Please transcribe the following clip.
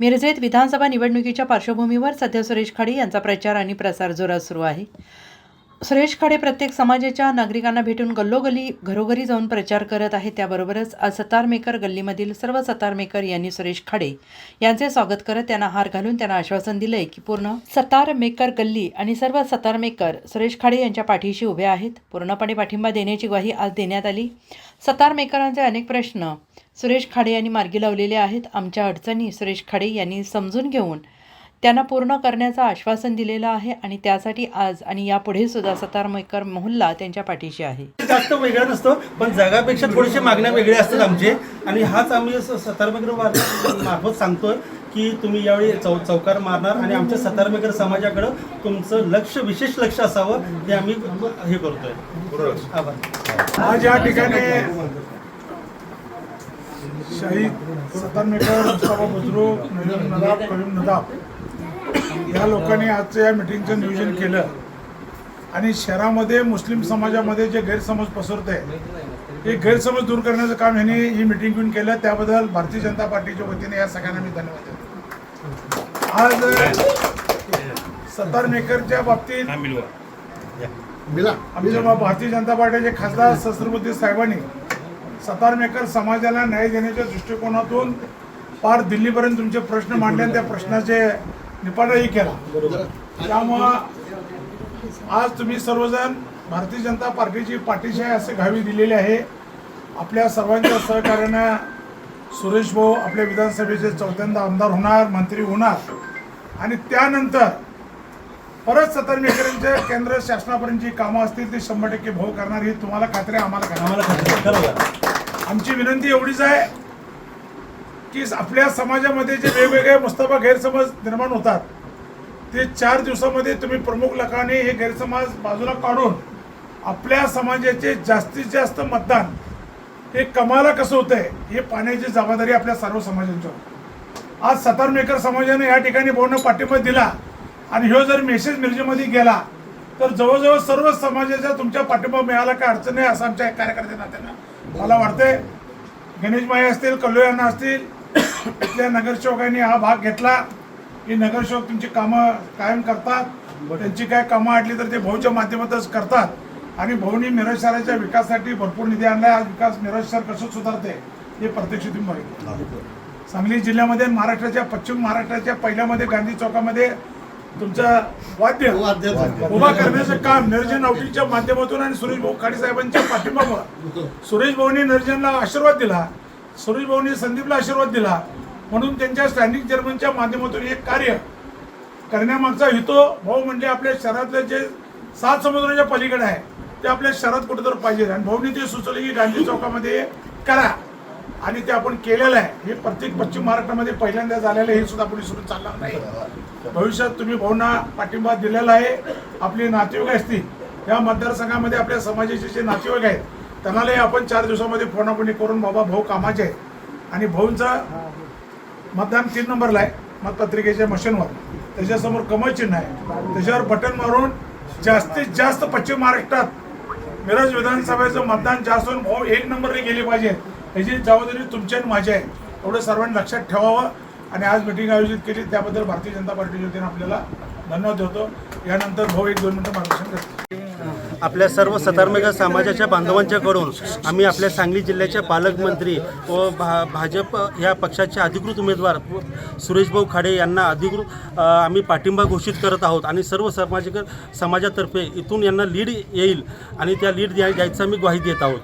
मिरजेत विधानसभा निवडणुकीच्या पार्श्वभूमीवर सध्या सुरेश खाडे यांचा प्रचार आणि प्रसार जोरात सुरू आहे. सुरेश खाडे प्रत्येक समाजाच्या नागरिकांना भेटून गल्लोगल्ली घरोघरी जाऊन प्रचार करत आहेत. त्याबरोबरच आज सतारमेकर गल्लीमधील सर्व सतारमेकर यांनी सुरेश खाडे यांचे स्वागत करत त्यांना हार घालून त्यांना आश्वासन दिलंय की पूर्ण सतारमेकर गल्ली आणि सर्व सतारमेकर सुरेश खाडे यांच्या पाठीशी उभे आहेत. पूर्णपणे पाठिंबा देण्याची ग्वाही आज देण्यात आली. सतारमेकरांचे अनेक प्रश्न सुरेश खाडे यांनी मार्गी लावलेले आहेत. आमच्या अडचणी सुरेश खाडे यांनी समजून घेऊन त्यांना पूर्ण करण्याचं आश्वासन दिलेलं आहे आणि त्यासाठी आज आणि यापुढे सुद्धा सतारमेकर मोहल्ला त्यांच्या पाठीशी आहे. जास्त वेगळा नसतो पण जगापेक्षा थोडेसे मागण्या वेगळ्या असतात आमचे. आणि हाच आम्ही स- सतारमेकर मार्फत सांगतोय की तुम्ही यावेळी चौ चौकार मारणार आणि आमच्या सतारमेकर समाजाकडं तुमचं लक्ष विशेष लक्ष असावं हे आम्ही हे करतोय. आभार. आज या ठिकाणी शहीद सतारमेकर नदाब करीम नदाब या लोकांनी आजचं या मिटिंगचं नियोजन केलं. आणि शहरामध्ये मुस्लिम समाजामध्ये जे गैरसमज पसरत आहे हे गैरसमज दूर करण्याचं काम ह्यांनी ही मिटिंग घेऊन केलं. त्याबद्दल भारतीय जनता पार्टीच्या वतीने या सगळ्यांना मी धन्यवाद देतो. आज सतारमेकरच्या बाबतीत आमच्या भारतीय जनता पार्टीचे खासदार सहस्त्रबुद्धी साहेबांनी सतारमेकर समाजाला न्याय देण्याच्या दृष्टिकोनातून पार दिल्लीपर्यंत तुमचे प्रश्न मांडले त्या प्रश्नाचे निपाडाही केला. त्यामुळं आज तुम्ही सर्वजण भारतीय जनता पार्टीची पाठीशी आहे असे घावी दिलेली आहे. आपल्या सर्वांच्या सहकार्यानं सुरेश भाऊ आपल्या विधानसभेचे चौथ्यांदा आमदार होणार मंत्री होणार. आणि त्यानंतर परत सतरमेकरांच्या केंद्र शासनापर्यंत जी कामं असतील ती शंभर टक्के भाऊ करणार ही तुम्हाला खात्री आम्हाला. आम्हाला आमची विनंती एवढीच आहे की आपल्या समाजामध्ये जे वेगवेगळे मस्तबा गैरसमज निर्माण होतात ते चार दिवसामध्ये तुम्ही प्रमुख लोकांनी हे गैरसमज बाजूला काढून आपल्या समाजाचे जास्तीत जास्त मतदान हे कमाला कसं होतंय हे पाहण्याची जबाबदारी आपल्या सर्व समाजांच्यावर आज सतारमेकर समाजाने या ठिकाणी बोलणं पाठिंबा दिला आणि ह्यो जर मेसेज मिरजेमध्ये गेला तर जवळजवळ सर्व समाजाचा तुमच्या पाठिंबा मिळाला काय अडचण नाही असं आमच्या कार्यकर्त्यांना त्यांना मला वाटतंय. गणेश माई असतील कल्लोयांना असतील इथल्या नगरसेवकांनी हा भाग घेतला की नगरसेवक तुमची कामं कायम करतात. त्यांची काय कामं अडली तर ते भाऊच्या माध्यमातच करतात. आणि भाऊनी मिरज शहराच्या विकासासाठी भरपूर निधी आणलाय. आज विकास मिरज शहर कसं सुधारते हे प्रत्यक्ष तुम्ही बघितलं सांगली जिल्ह्यामध्ये महाराष्ट्राच्या पश्चिम महाराष्ट्राच्या पहिल्यामध्ये गांधी चौकामध्ये तुमचं वाद्य उभा करण्याचं काम निर्जन नावटीच्या माध्यमातून आणि सुरेश भाऊ खाडे साहेबांच्या पाठिंबामुळे सुरेश भाऊनी निर्जनला आशीर्वाद दिला. सुरेश भाऊनी संदीपला आशीर्वाद दिला. म्हणून त्यांच्या स्टँडिंग चेअरमनच्या माध्यमातून एक कार्य करण्यामागचा हितो भाऊ म्हणजे आपल्या शहरातले जे सात समुद्राच्या पलीकडे आहे ते आपल्या शहरात कुठेतरी पाहिजे. आणि भाऊनी ते सुचवले की गांधी चौकामध्ये करा. आणि ते आपण केलेलं आहे. हे प्रत्येक पश्चिम महाराष्ट्रामध्ये पहिल्यांदा झालेलं आहे. हे सुद्धा पुढे सुरू चालणार नाही. भविष्यात तुम्ही भाऊंना पाठिंबा दिलेला आहे. आपले नातेवाईक असतील. या मतदारसंघामध्ये आपल्या समाजाचे जे नातेवाईक आहेत त्यांनाही आपण चार दिवसामध्ये फोनाफोनी करून बाबा भाऊ कामाचे आहेत. आणि भाऊंचा मतदान तीन नंबरला आहे मतपत्रिकेच्या मशीनवर. त्याच्यासमोर कमळ चिन्ह आहे. त्याच्यावर बटन मारून जास्तीत जास्त पश्चिम महाराष्ट्रात मिरज विधानसभेचं मतदान जास्त होऊन भाऊ एक नंबरने गेले पाहिजे. ह्याची जबाबदारी तुमची आणि माझी आहे. एवढं सर्वांनी लक्षात ठेवावं. आणि आज मिटिंग आयोजित केली त्याबद्दल भारतीय जनता पार्टीच्या वतीने आपल्याला धन्यवाद देतो. यानंतर भाऊ एक दोन मिनटं मार्गदर्शन करतील. आपल्या सर्व सतारमेकर समाजाच्या बांधवांच्याकडून आम्ही आपल्या सांगली जिल्ह्याच्या पालकमंत्री व भा भाजप या पक्षाचे अधिकृत उमेदवार व सुरेशभाऊ खाडे यांना अधिकृत आम्ही पाठिंबा घोषित करत आहोत आणि सर्व सामाजिक समाजातर्फे इथून यांना लीड येईल आणि त्या लीड द्या द्यायचा आम्ही ग्वाही देत आहोत.